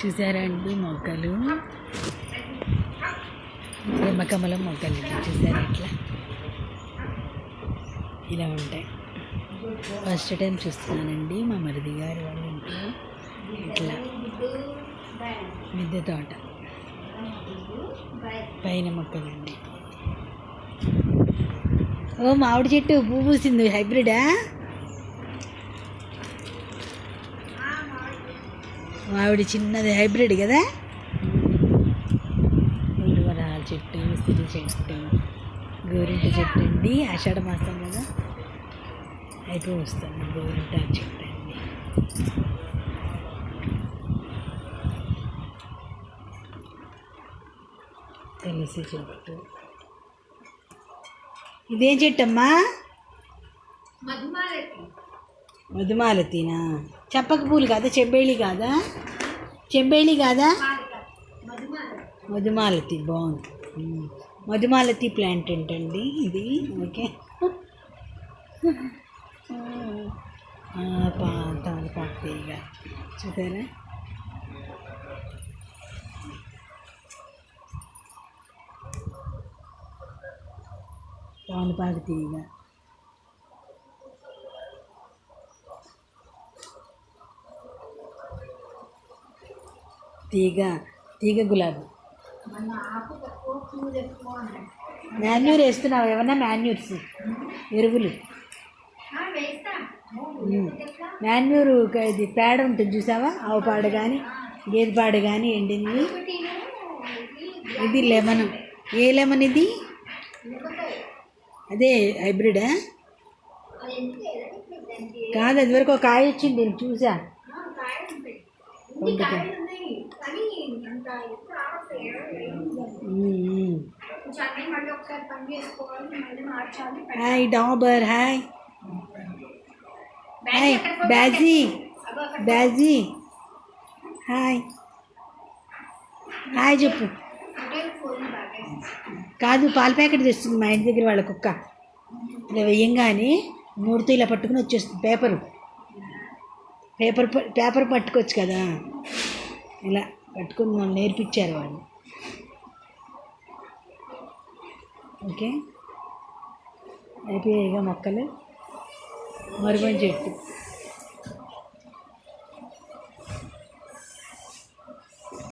చూసారా అండి మొగ్గలు బ్రహ్మకమలం మొగ్గలు ఇవి చూసారా ఇట్లా? ఇలా ఉంటాయి. ఫస్ట్ టైం చూస్తున్నానండి మా మరిది గారి వాళ్ళ ఇంట్లో. ఇట్లా మిద్దె తోట. పైన మొక్కలండి ఓ మామిడి చెట్టు పువ్వు పూసింది హైబ్రిడా? మామిడి చిన్నది హైబ్రిడ్ కదా? ఉల్లివరాల చెట్టు ఉసిరి చెట్టు గోరింట చెట్టు అండి. ఆషాఢ మాసం కదా. అయిపోయి వస్తుంది గోరింట చెట్టు అండి. తులసి చెట్టు. ఇదేం చెట్టు అమ్మా మధుమాలతీనా? చెప్పక పూలు కాదా? చెంబేళి కాదా? చెంబేళి కాదా? మధుమాలతి బాగుంది. మధుమాలతి ప్లాంట్ ఏంటండి ఇది? ఓకే. ఆ, పా చూసారా? తీగ చూసారా తమలపాకు తీగ తీగ గులాబీ. మాన్యూర్ వేస్తున్నావు? ఏమన్నా మాన్యూర్స్? ఎరువులు. మాన్యూర్ ఇది పేడ ఉంటుంది చూసావా? ఆవు పాడ కానీ గేదె పాడ కానీ ఎండింది. ఇది లెమన్. ఏ లెమన్ ఇది? అదే హైబ్రిడా? కాదు అది వరకు ఒక కాయ వచ్చింది నేను చూసా. ఉమ్. హాయ్ డాబర్ హాయ్ హాయ్ బ్యాజీ బ్యాజీ హాయ్ హాయ్ చెప్పు. కాదు పాల ప్యాకెట్ తెస్తుంది మా ఇంటి దగ్గర వాళ్ళ కుక్క. ఇలా వెయ్యంగానే మూడుతో ఇలా పట్టుకుని వచ్చేస్తుంది పేపరు. పేపర్ ప- పేపర్ పట్టుకోవచ్చు కదా. ఇలా పట్టుకుని వాళ్ళు నేర్పించారు వాళ్ళు. ఓకే? అయిపోయాయిగా మొక్కలు. మరుగుని చెట్టు